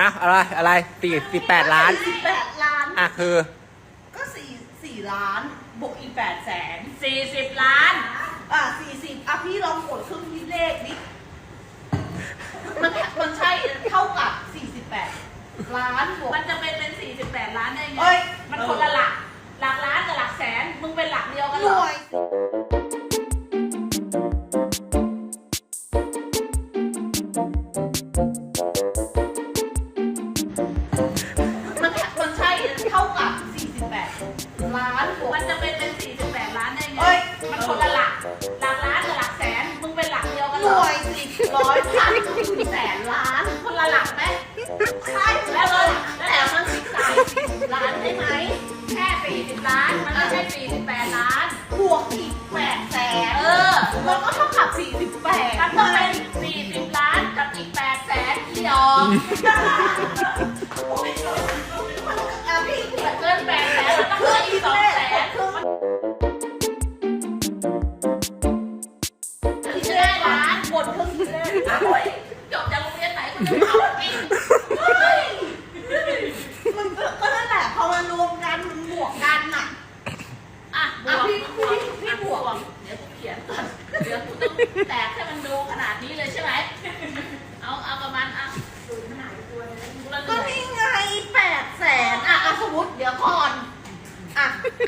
อะอะไรอะไรสี่สิบแปดล้าน สิบแปดล้าน อะคือ ก็สี่สี่ล้าน บวกอีกแปดแสนสี่สิบล้าน อะสี่สิบอะพี่ลองกดเครื่องคิดเลขดิมันมันใช่เท่ากับสี่สิบแปดล้านบวก มันจะเป็นเป็นสี่สิบแปดล้านได้ไงเอ้ย มันคนละหลัก หลักล้านกับหลักแสน มึงเป็นหลักเดียวกันหเหรน่อ วย วกันหเหรวยสิร้อยพันแสนล้านคนละหลักไหมใช่แล้วเลเลยแล้วมันสิบสามล้านได้ไหมแค่สี่สิบล้าน มันไม่ใช่สี่สิบแปดล้านบวกอีกแปดแสนเออมันก็เท่ากับ48มันต้องเป็นสี่สิบล้านกับอีกแปดแสนที่อม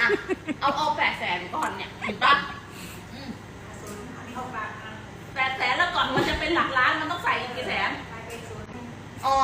อะอะเอาเอาแปดแสนก่อนเนี่ยเห็นปะอืมแปดแสนแล้วก่อนมันจะเป็นหลักล้านมันต้องใส่อีกกี่แสนอ๋อ